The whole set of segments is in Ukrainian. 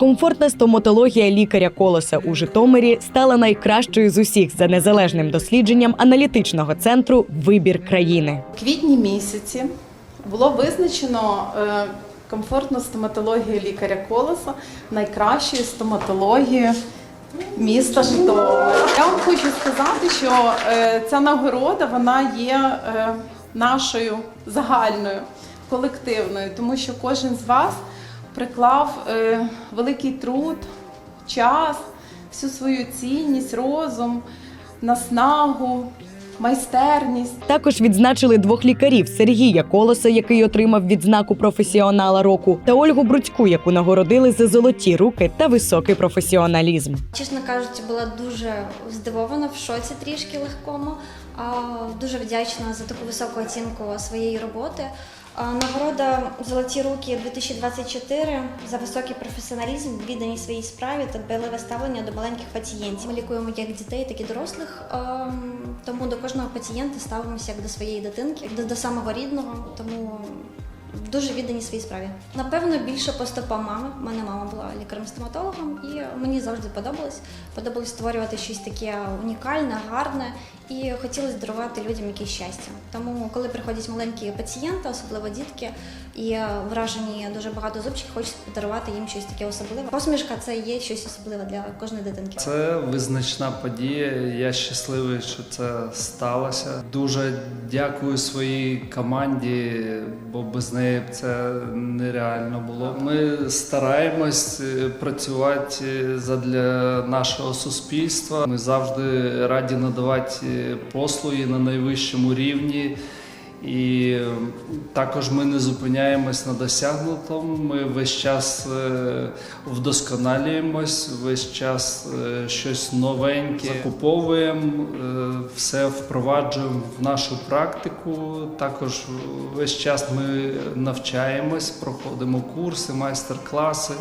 Комфортна стоматологія лікаря Колоса у Житомирі стала найкращою з усіх за незалежним дослідженням аналітичного центру Вибір країни. В квітні місяці було визначено е, комфортну стоматологію лікаря Колоса найкращою стоматологією міста Житомира. Я вам хочу сказати, що е, ця нагорода вона є е, нашою загальною, колективною, тому що кожен з вас приклав е, великий труд, час, всю свою цінність, розум, наснагу, майстерність. Також відзначили двох лікарів Сергія Колоса, який отримав відзнаку професіонала року, та Ольгу Бруцьку, яку нагородили за золоті руки та високий професіоналізм. Чесно кажучи, була дуже здивована в шоці трішки легкому. А, Дуже вдячна за таку високу оцінку своєї роботи. Нагорода Золоті руки 2024 за високий професіоналізм, відданість своїй справі та дбайливе ставлення до маленьких пацієнтів. Ми лікуємо як дітей, так і дорослих. ем, Тому до кожного пацієнта ставимося як до своєї дитинки, як до самого рідного. Тому дуже віддані своїй справі. Напевно, більше по стопам мами. У мене мама була лікарем-стоматологом, і мені завжди подобалось. Подобалось створювати щось таке унікальне, гарне, і хотілося дарувати людям якесь щастя. Тому, коли приходять маленькі пацієнти, особливо дітки, і вражені дуже багато зубчиків, хочеться подарувати їм щось таке особливе. Посмішка це є щось особливе для кожної дитинки. Це визначна подія. Я щасливий, що це сталося. Дуже дякую своїй команді, бо без неї б це нереально було. Ми стараємось е, працювати задля нашого суспільства. Ми завжди раді надавати е, послуги на найвищому рівні. І також ми не зупиняємось на досягнутому. Ми весь час е, вдосконалюємось, весь час е, щось новеньке закуповуємо, е, все впроваджуємо в нашу практику. Також весь час ми навчаємось, проходимо курси, майстер-класи,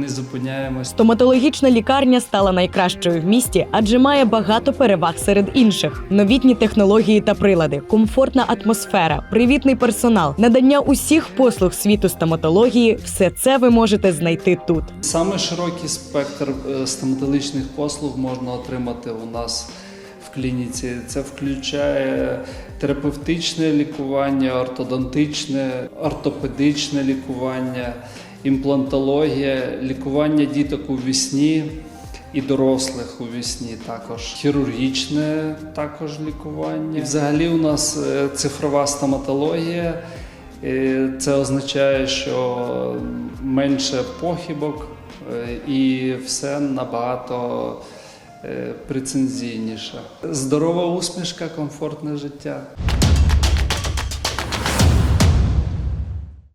не зупиняємось. Стоматологічна лікарня стала найкращою в місті, адже має багато переваг серед інших: новітні технології та прилади, комфортна атмосфера, привітний персонал, надання усіх послуг світу стоматології все це ви можете знайти тут. Саме широкий спектр е, стоматологічних послуг можна отримати у нас клініці. Це включає терапевтичне лікування, ортодонтичне, ортопедичне лікування, імплантологія, лікування діток у вісні. І дорослих у вісні також хірургічне також лікування. І взагалі у нас е, цифрова стоматологія. Е, Це означає, що менше похибок е, і все набагато е, прецензійніше. Здорова усмішка, комфортне життя.